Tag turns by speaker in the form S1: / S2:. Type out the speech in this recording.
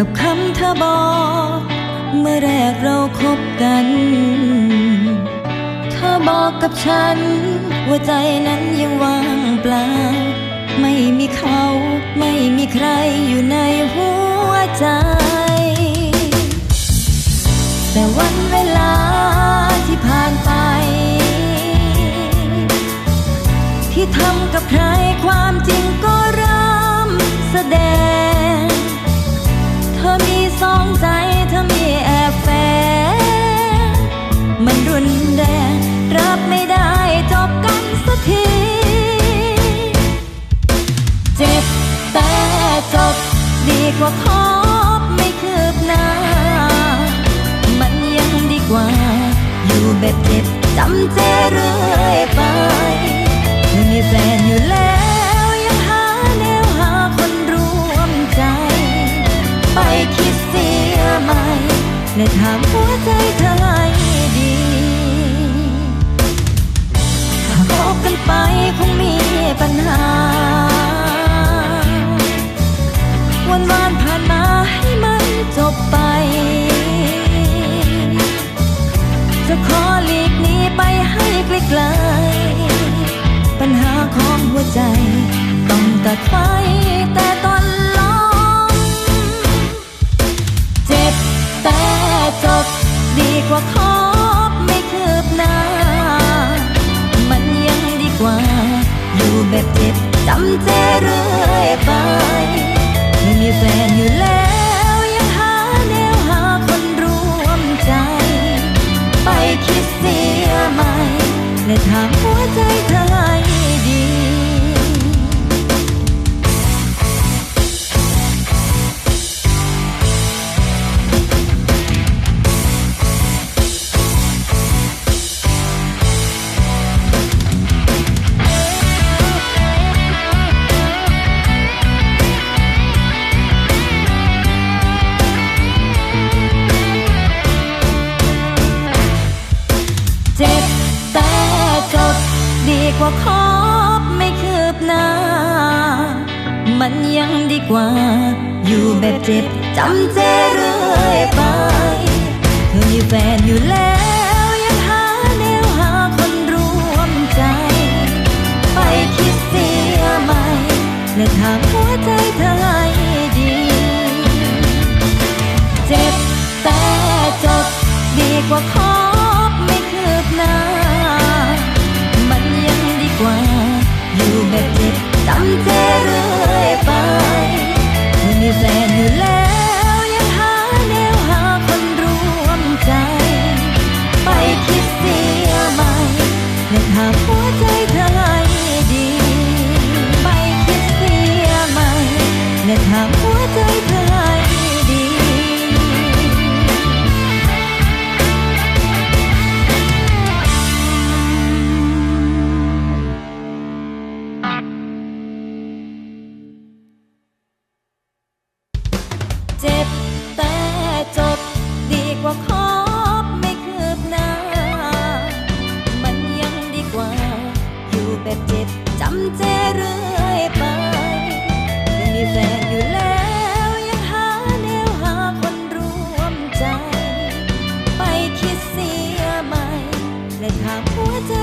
S1: กับคำเธอบอก เมื่อแรกเราคบกัน เธอบอกกับฉัน ว่าใจนั้นยังว่างเปล่า ไม่มีเขาไม่มีใครอยู่ในหัวใจ แต่วันเวลาที่ผ่านไป ที่ทำ บไป จะขอหลีกหนีไปให้ไกลๆปัญหาของหัวใจ ต้องตัดไฟแต่ตอนลมเจ็บแต่จบดีกว่าคบไม่คืบหน้า มันยังดีกว่า อยู่แบบเจ็บจำเจเรื่อยไป ไม่มีแฟนอยู่แล้ว กว่าคบไม่คืบหน้า มันยังดีกว่า อยู่แบบเจ็บจำเจเรื่อยไป เธอมีแฟนอยู่แล้วยังหาแนวหาคนร่วมใจ ไปคิดเสียใหม่และถามหัวใจเธอ ถามหัวใจเธอให้ดีเจ็บแต่จบดีกว่าคบไม่คืบหน้า มันยังดีกว่า อยู่แบบเจ็บจำเจเรื่อ แฟนอยู่แล้วยังหาแนวหาคนร่วมใจ ไปคิดเสียใหม่และถามหัวใจ